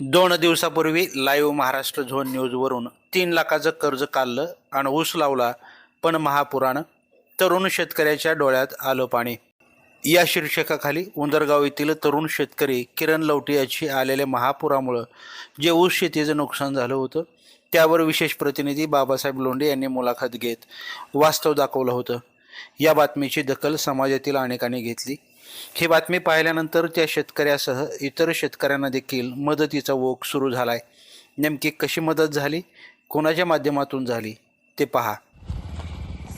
दोन दिवसापूर्वी live Maharashtra zone न्यूजवरून तीन लाखाचं कर्ज काढलं आणि ऊस लावला पण महापुरानं तरुण शेतकऱ्याच्या डोळ्यात आलं पाणी. या शीर्षकाखाली उंदरगाव येथील तरुण शेतकरी किरण लवटे याची आलेल्या महापुरामुळं जे ऊस शेतीचं नुकसान झालं होतं त्यावर विशेष प्रतिनिधी बाबासाहेब लोंढे यांनी मुलाखत घेत वास्तव दाखवलं होतं. या बातमीची दखल समाजातील अनेकांनी घेतली. ही बातमी पाहिल्यानंतर त्या शेतकऱ्यासह इतर शेतकऱ्यांना देखील मदतीचा ओघ सुरू झाला आहे नेमकी कशी मदत झाली? कोणाच्या माध्यमातून झाली? ते पहा.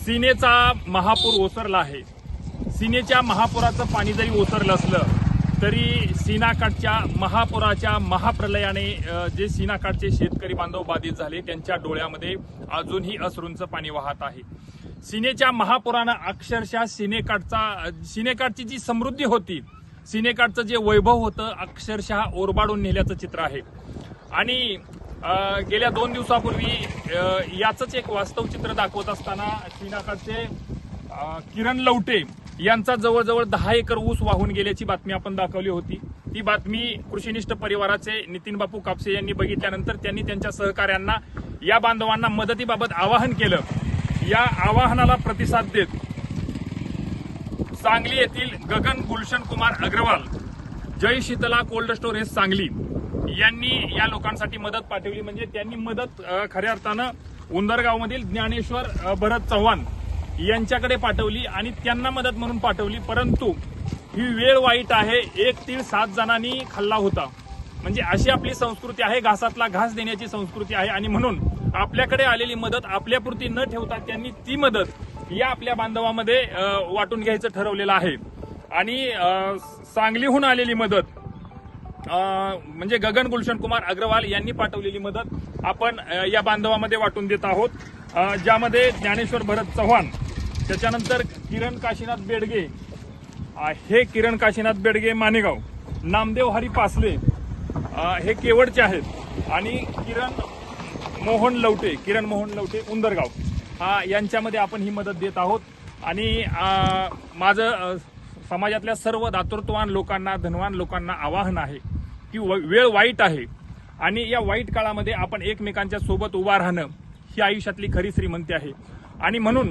सिनेचा महापूर ओसरला आहे. सीनेच्या महापुराचं पाणी जरी ओसरलं असलं तरी सीनाकाठच्या महापुराच्या महाप्रलयाने जे सीनाकाठचे शेतकरी बांधव बाधित झाले त्यांच्या डोळ्यामध्ये अजूनही अश्रूंचं पाणी वाहत आहे. सिनेच्या महापुरानं अक्षरशः सीनेकाठचा सीनेकाठची जी समृद्धी होती सीनेकाठचं जे वैभव होतं अक्षरशः ओरबाडून नेल्याचं चित्र आहे. आणि गेल्या दोन दिवसापूर्वी याचंच एक वास्तव चित्र दाखवत असताना सीनाकाठचे किरण लवटे यांचा जवळजवळ दहा एकर ऊस वाहून गेल्याची बातमी आपण दाखवली होती. ती बातमी कृषीनिष्ठ परिवाराचे नितीन बापू कापसे यांनी बघितल्यानंतर त्यांनी त्यांच्या सहकाऱ्यांना या बांधवांना मदतीबाबत आवाहन केलं. या आवाहनाला प्रतिसाद देत सांगली येथील गगन गुलशन कुमार अग्रवाल जय शीतला कोल्ड स्टोरेज सांगली यांनी या लोकांसाठी मदत पाठवली. म्हणजे त्यांनी मदत खऱ्या अर्थानं उंदरगावमधील ज्ञानेश्वर भरत चव्हाण यांच्याकडे पाठवली आणि त्यांना मदत म्हणून पाठवली. परंतु ही वेळ वाईट आहे. एक तीळ सात जणांनी खाल्ला होता. म्हणजे अशी आपली संस्कृती आहे. घासातला घास देण्याची संस्कृती आहे. आणि म्हणून आपल्याकडे आलेली मदत आपल्यापुरती न ठेवता त्यांनी ती मदत या आपल्या बांधवामध्ये वाटून घ्यायचं ठरवलेलं आहे. आणि सांगलीहून आलेली मदत म्हणजे गगन गुलशन कुमार अग्रवाल यांनी पाठवलेली मदत आपण या बांधवामध्ये वाटून देत आहोत. ज्यामध्ये ज्ञानेश्वर भरत चव्हाण त्याच्यानंतर किरण काशीनाथ बेडगे हे किरण काशीनाथ बेडगे मानेगाव नामदेव हरी पासले हे केवडचे आहेत. आणि किरण मोहन लवटे किरण मोहन लवटे उंदरगाव. हा यांच्यामध्ये आपण ही मदत देत आहोत. आणि माझं समाजातल्या सर्व दातृत्ववान लोकांना धनवान लोकांना आवाहन आहे की व- वेळ वाईट आहे. आणि या वाईट काळामध्ये आपण एकमेकांच्या सोबत उभा राहणं ही आयुष्यातली खरी श्रीमंती आहे. आणि म्हणून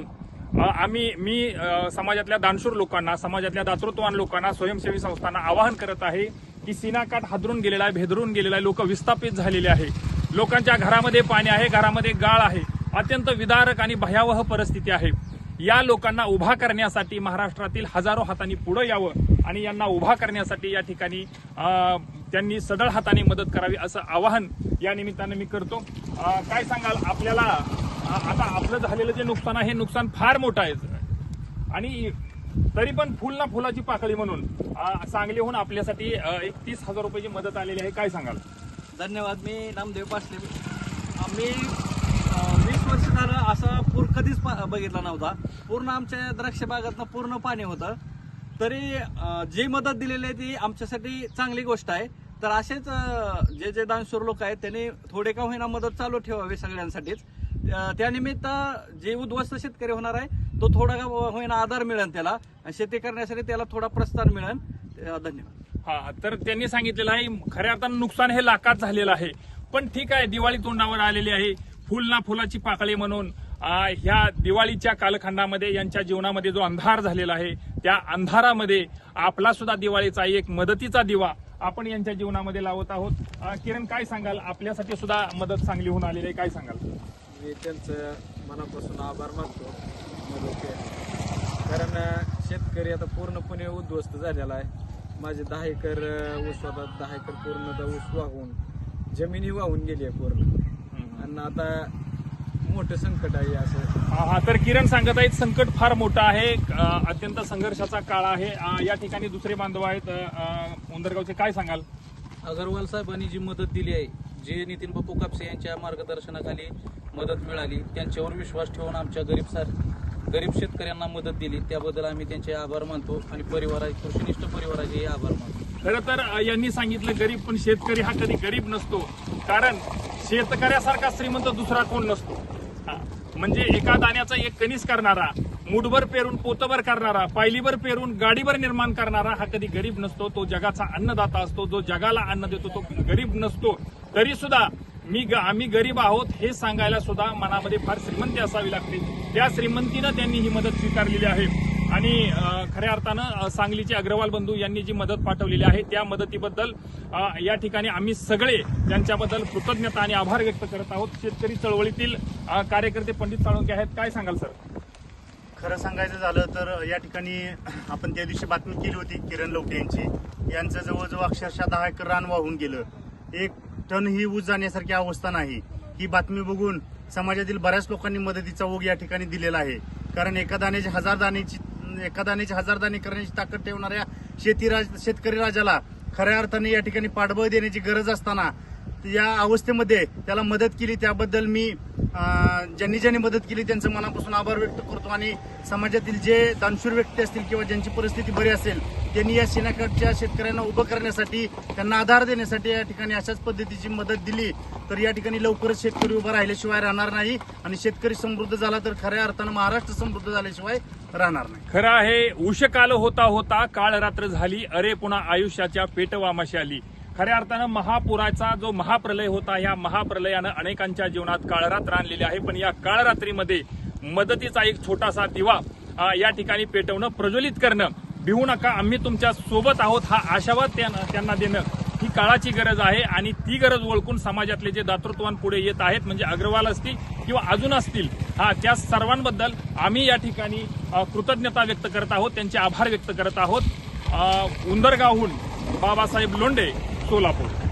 आम्ही मी समाजातल्या दानशूर लोकांना समाजातल्या दातृत्ववान लोकांना स्वयंसेवी संस्थांना आवाहन करत आहे की सीनाकाठ हादरून गेलेला आहे भेदरून गेलेला आहे लोक विस्थापित झालेले आहे. लोकांच्या घरामध्ये पाणी आहे घरामध्ये गाळ आहे. अत्यंत विदारक आणि भयावह परिस्थिती आहे. या लोकांना उभा करण्यासाठी महाराष्ट्रातील हजारो हातांनी पुढे यावं आणि यांना उभा करण्यासाठी या ठिकाणी त्यांनी सडळ हाताने मदत करावी असं आवाहन या निमित्तानं मी करतो. काय सांगाल? आपल्याला आता आपलं झालेलं जे नुकसान आहे हे नुकसान फार मोठं आहे. आणि तरी पण फुल ना फुलाची पाकळी म्हणून सांगलीहून आपल्यासाठी एकतीस हजार रुपयाची मदत आलेली आहे. काय सांगाल? धन्यवाद मी नामदेव पासले. आम्ही वीस वर्ष झालं असा पूर कधीच बघितला नव्हता. पूर्ण आमच्या द्राक्ष बागातनं पूर्ण पाणी होतं. तरी जी मदत दिलेली आहे ती आमच्यासाठी चांगली गोष्ट आहे. तर असेच जे जे दानशूर लोक आहेत त्यांनी थोडे का होईना मदत चालू ठेवावी सगळ्यांसाठीच. त्यानिमित्त जे उद्ध्वस्त शेतकरी होणार आहे तो थोडा का होईना आधार मिळेल त्याला. शेती करण्यासाठी त्याला थोडा प्रस्थान मिळेल. धन्यवाद. हा तर त्यांनी सांगितलेलं आहे खऱ्या अर्थानं नुकसान हे लाखात झालेलं आहे. पण ठीक आहे दिवाळी तोंडावर आलेली आहे. फुल ना फुलाची पाकळी म्हणून ह्या दिवाळीच्या कालखंडामध्ये यांच्या जीवनामध्ये जो अंधार झालेला आहे त्या अंधारामध्ये आपला सुद्धा दिवाळीचा एक मदतीचा दिवा आपण यांच्या जीवनामध्ये लावत आहोत. किरण काय सांगाल? आपल्यासाठी सुद्धा मदत चांगली होऊन आलेली आहे. काय सांगाल? मी त्यांचं मनापासून आभार मानतो. कारण शेतकरी आता पूर्णपणे उद्ध्वस्त झालेला आहे. माझे दहा एकर ऊस होता दहा एकर पूर्ण ऊस वाहून जमिनी वाहून गेली आहे पूर्ण. आणि आता मोठं संकट आहे असं. हा हा, तर किरण सांगत आहेत संकट फार मोठं आहे अत्यंत संघर्षाचा काळ आहे. या ठिकाणी दुसरे बांधव आहेत उंदरगावचे. काय सांगाल? अगरवाल साहेबांनी जी मदत दिली आहे जे नितीन बापू कापसे यांच्या मार्गदर्शनाखाली मदत मिळाली त्यांच्यावर विश्वास ठेवून आमच्या गरीब सार गरीब शेतकऱ्यांना मदत दिली. त्याबद्दल आम्ही त्यांचे आभार मानतो आणि परिवारा कृषीनिष्ठ मानतो खरं तर यांनी सांगितलं गरीब पण शेतकरी हा कधी गरीब नसतो. कारण शेतकऱ्यासारखा श्रीमंत दुसरा कोण नसतो? म्हणजे एका दाण्याचा एक कणीस करणारा मुठभर पेरून पोतभर करणारा पायलीभर पेरून गाडीभर निर्माण करणारा हा कधी गरीब नसतो. तो जगाचा अन्नदाता असतो. जो जगाला अन्न देतो तो गरीब नसतो. तरी सुद्धा मी ग- आम्ही गरीब आहोत हे सांगायला सुद्धा मनामध्ये फार श्रीमंती असावी लागते. त्या श्रीमंतीनं त्यांनी ही मदत स्वीकारलेली आहे. आणि खऱ्या अर्थानं सांगलीचे अग्रवाल बंधू यांनी जी मदत पाठवलेली आहे त्या मदतीबद्दल या ठिकाणी आम्ही सगळे त्यांच्याबद्दल कृतज्ञता आणि आभार व्यक्त करत आहोत. शेतकरी चळवळीतील कार्यकर्ते पंडित साळुंके आहेत. काय सांगाल सर? खरं सांगायचं झालं तर या ठिकाणी आपण त्या दिवशी बातमी केली होती किरण लवटे यांची. यांचं जवळजवळ अक्षरशः दहा एकर रान वाहून गेलं. एक टन ही ऊस जाण्यासारखी अवस्था नाही. ही बातमी बघून समाजातील बऱ्याच लोकांनी मदतीचा ओघ या ठिकाणी दिलेला आहे. कारण एका दाण्याची हजार दाण्याची एका दाण्याची हजार दाणे करण्याची ताकद ठेवणाऱ्या शेती राज शेतकरी राजाला खऱ्या अर्थाने या ठिकाणी पाठबळ देण्याची गरज असताना या अवस्थेमध्ये त्याला मदत केली. त्याबद्दल मी ज्यांनी ज्यांनी मदत केली त्यांचं मनापासून आभार व्यक्त करतो आणि समाजातील जे दानशूर व्यक्ती असतील किंवा ज्यांची परिस्थिती बरी असेल त्यांनी या सीनाकडच्या शेतकऱ्यांना उभं करण्यासाठी त्यांना आधार देण्यासाठी या ठिकाणी अशाच पद्धतीची मदत दिली. तर या ठिकाणी लवकरच शेतकरी उभा राहिल्याशिवाय राहणार नाही आणि शेतकरी समृद्ध झाला तर खऱ्या अर्थानं महाराष्ट्र समृद्ध झाल्याशिवाय राहणार नाही. खरं आहे उषकाल होता होता काळ रात्र झाली अरे पुन्हा आयुष्याच्या पेटवामाशी आली. खऱ्या अर्थानं महापुराचा जो महाप्रलय होता ह्या महाप्रलयानं अनेकांच्या जीवनात काळरात्र आणलेली आहे. पण या काळरात्रीमध्ये मदतीचा एक छोटासा दिवा या ठिकाणी पेटवणं प्रज्वलित करणं भिवू नका. आम्ही तुमच्यासोबत आहोत हा आशावाद त्यांना त्यांना देणं ही काळाची गरज आहे. आणि ती गरज ओळखून समाजातले जे दातृत्वान पुढे येत आहेत म्हणजे अग्रवाल असतील किंवा अजून असतील हा त्या सर्वांबद्दल आम्ही या ठिकाणी कृतज्ञता व्यक्त करत आहोत त्यांचे आभार व्यक्त करत आहोत. उंदरगावहून बाबासाहेब लोंढे सोलापूर.